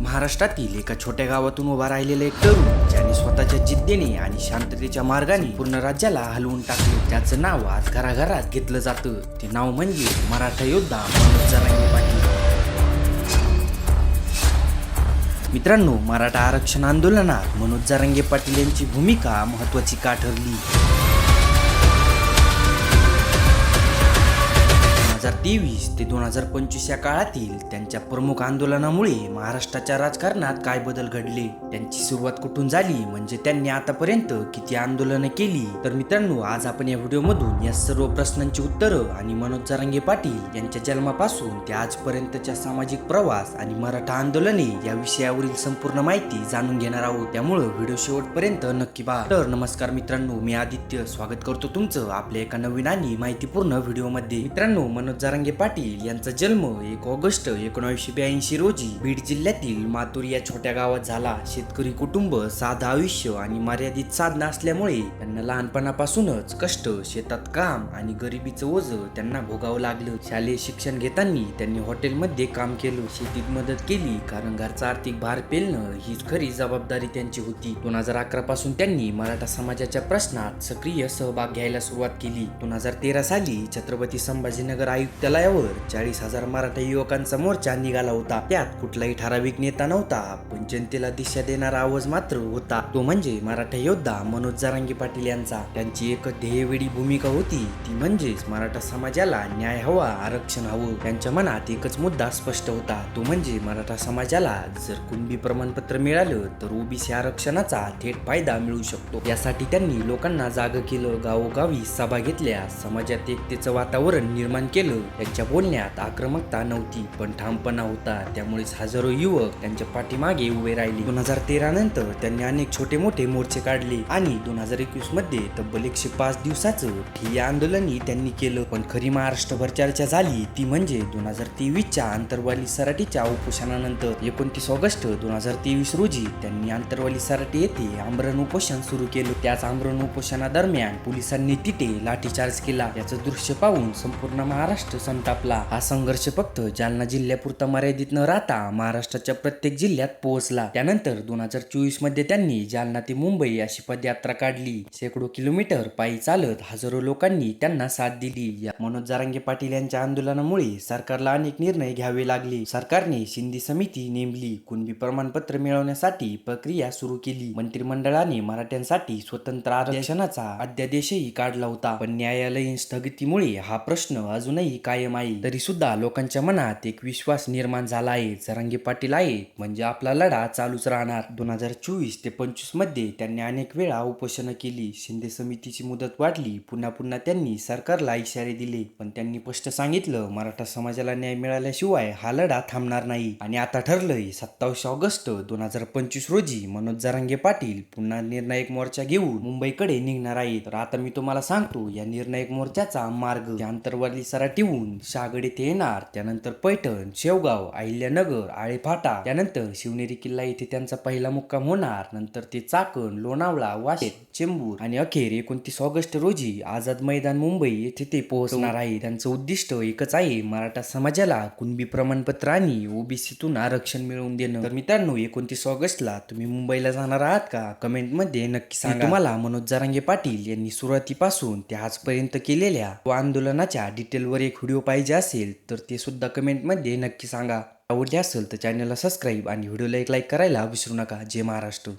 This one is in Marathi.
महाराष्ट्रातील एका छोट्या गावातून उभा राहिलेला एक तरुण ज्याने स्वतःच्या जिद्दीने आणि शांततेच्या मार्गाने पूर्ण राज्याला हलवून टाकले. त्याचं नाव आज घराघरात घेतलं जातं. ते नाव म्हणजे मराठा योद्धा मनोज जरांगे पाटील. मित्रांनो मराठा आरक्षण आंदोलनात मनोज जरांगे पाटील यांची भूमिका महत्वाची का ठरली? तेवीस ते दोन हजार पंचवीस या काळातील त्यांच्या प्रमुख आंदोलनामुळे महाराष्ट्राच्या राजकारणात काय बदल घडले? त्यांची सुरुवात कुठून झाली? म्हणजे त्यांनी आतापर्यंत किती आंदोलनं केली? तर मित्रांनो आज आपण या व्हिडिओमधून या सर्व प्रश्नांची उत्तरं आणि मनोज जारंगे पाटील यांच्या जन्मापासून ते आजपर्यंतच्या सामाजिक प्रवास आणि मराठा आंदोलने या विषयावरील संपूर्ण माहिती जाणून घेणार आहोत. त्यामुळं व्हिडिओ शेवटपर्यंत नक्की पहा. तर नमस्कार मित्रांनो मी आदित्य. स्वागत करतो तुमचं आपल्या एका नवीन आणि माहितीपूर्ण व्हिडिओमध्ये. मित्रांनो मनोज जरांगे पाटील यांचा जन्म एक ऑगस्ट एकोणीसशे ब्याऐंशी रोजी बीड जिल्ह्यातील मातूर या छोट्या गावात झाला. शेतकरी कुटुंब साधं आयुष्य आणि मर्यादित साधना असल्यामुळे त्यांना लहानपणापासूनच कष्ट शेतात काम आणि गरिबीचं ओझ त्यांना भोगावं लागलं. शालेय शिक्षण घेताना त्यांनी हॉटेलमध्ये काम केलं. शेतीत मदत केली कारण घरचा आर्थिक भार पेलणं हीच खरी जबाबदारी त्यांची होती. दोन हजार अकरा पासून त्यांनी मराठा समाजाच्या प्रश्नात सक्रिय सहभाग घ्यायला सुरुवात केली. दोन हजार तेरा साली छत्रपती संभाजीनगर आयुक्तालयावर चाळीस हजार मराठा युवकांचा मोर्चा निघाला होता. त्यात कुठलाही ठराविक नेता नव्हता पण जनतेला दिशा देणारा आवाज मात्र होता. तो म्हणजे मराठा योद्धा मनोज जारांगी पाटील यांचा. त्यांची एक ध्येयवेळी भूमिका होती ती म्हणजेच मराठा समाजाला न्याय हवा आरक्षण हवं. त्यांच्या मनात एकच मुद्दा स्पष्ट होता तो म्हणजे मराठा समाजाला जर कुणबी प्रमाणपत्र मिळालं तर ओबीसी आरक्षणाचा थेट फायदा मिळू शकतो. यासाठी त्यांनी लोकांना जाग केलं गावोगावी सभा घेतल्या समाजात एकतेचं वातावरण निर्माण केलं त्यांच्या बोलण्यात आक्रमकता नव्हती पण ठामपणा होता. त्यामुळेच हजारो युवक त्यांच्या पाठीमागे उभे राहिले. दोन हजार तेरा नंतर त्यांनी अनेक छोटे मोठे मोर्चे काढले आणि दोन हजार एकवीसमध्ये तब्बल एकशे पाच दिवसाचं ठिय्या आंदोलनही त्यांनी केलं. पण खरी महाराष्ट्रभर चर्चा झाली ती म्हणजे दोन हजार तेवीसच्या आंतरवाली सराटीच्या उपोषणानंतर. एकोणतीस ऑगस्ट दोन हजार तेवीस रोजी त्यांनी आंतरवाली सराटी येथे आमरण उपोषण सुरू केलं. त्याच आमरण उपोषणादरम्यान पोलिसांनी तिथे लाठीचार्ज केला. याचं दृश्य पाहून संपूर्ण महाराष्ट्र संतापला. हा संघर्ष फक्त जालना जिल्ह्यापुरता मर्यादित न राहता महाराष्ट्राच्या प्रत्येक जिल्ह्यात पोहोचला. त्यानंतर दोन हजार चोवीसमध्ये त्यांनी जालना ते मुंबई अशी पदयात्रा काढली. शेकडो किलोमीटर पायी चालत हजारो लोकांनी त्यांना साथ दिली. या मनोज जारांगे पाटील यांच्या आंदोलनामुळे सरकारला अनेक निर्णय घ्यावे लागले. सरकारने शिंदे समिती नेमली. कुणबी प्रमाणपत्र मिळवण्यासाठी प्रक्रिया सुरू केली. मंत्रिमंडळाने मराठ्यांसाठी स्वतंत्र आरक्षणाचा अध्यादेशही काढला होता. पण न्यायालयीन स्थगितीमुळे हा प्रश्न अजूनही कायम आहे. तरी सुद्धा लोकांच्या मनात एक विश्वास निर्माण झाला आहे. जरांगे पाटील आहे म्हणजे आपला लढा चालूच राहणार. दोन हजार चोवीस ते पंचवीसमध्ये त्यांनी अनेक वेळा उपोषणं केली. शिंदे समितीची मुदत वाढली. पुन्हा पुन्हा त्यांनी सरकारला इशारे दिले. पण त्यांनी स्पष्ट सांगितलं मराठा समाजाला न्याय मिळाल्याशिवाय हा लढा थांबणार नाही. आणि आता ठरलंय सत्तावीस ऑगस्ट दोन हजार पंचवीस रोजी मनोज जरांगे पाटील पुन्हा निर्णायक मोर्चा घेऊन मुंबईकडे निघणार आहेत. तर आता मी तुम्हाला सांगतो या निर्णायक मोर्चाचा मार्ग. जे आंतरवाली येऊन शागड येथे येणार त्यानंतर पैठण शेवगाव अहिल्यानगर आळेफाटा त्यानंतर शिवनेरी किल्ला येथे त्यांचा पहिला मुक्काम होणार. नंतर ते चाकण लोणावळा वाशेत चेंबूर आणि अखेर एकोणतीस ऑगस्ट रोजी आझाद मैदान मुंबई येथे ते पोहोचणार आहे. त्यांचं उद्दिष्ट एकच आहे मराठा समाजाला कुणबी प्रमाणपत्र आणि ओबीसीतून आरक्षण मिळवून देणं. तर मित्रांनो एकोणतीस ऑगस्टला तुम्ही मुंबईला जाणार आहात का? कमेंटमध्ये नक्की सांगा. तुम्हाला मनोज जारांगे पाटील यांनी सुरुवातीपासून ते आजपर्यंत केलेल्या आंदोलनाच्या डिटेलवर एक व्हिडिओ पाहिजे असेल तर ते सुद्धा कमेंटमध्ये नक्की सांगा. आवडले असेल तर चॅनलला सबस्क्राईब आणि व्हिडिओला एक लाईक करायला विसरू नका. जय महाराष्ट्र.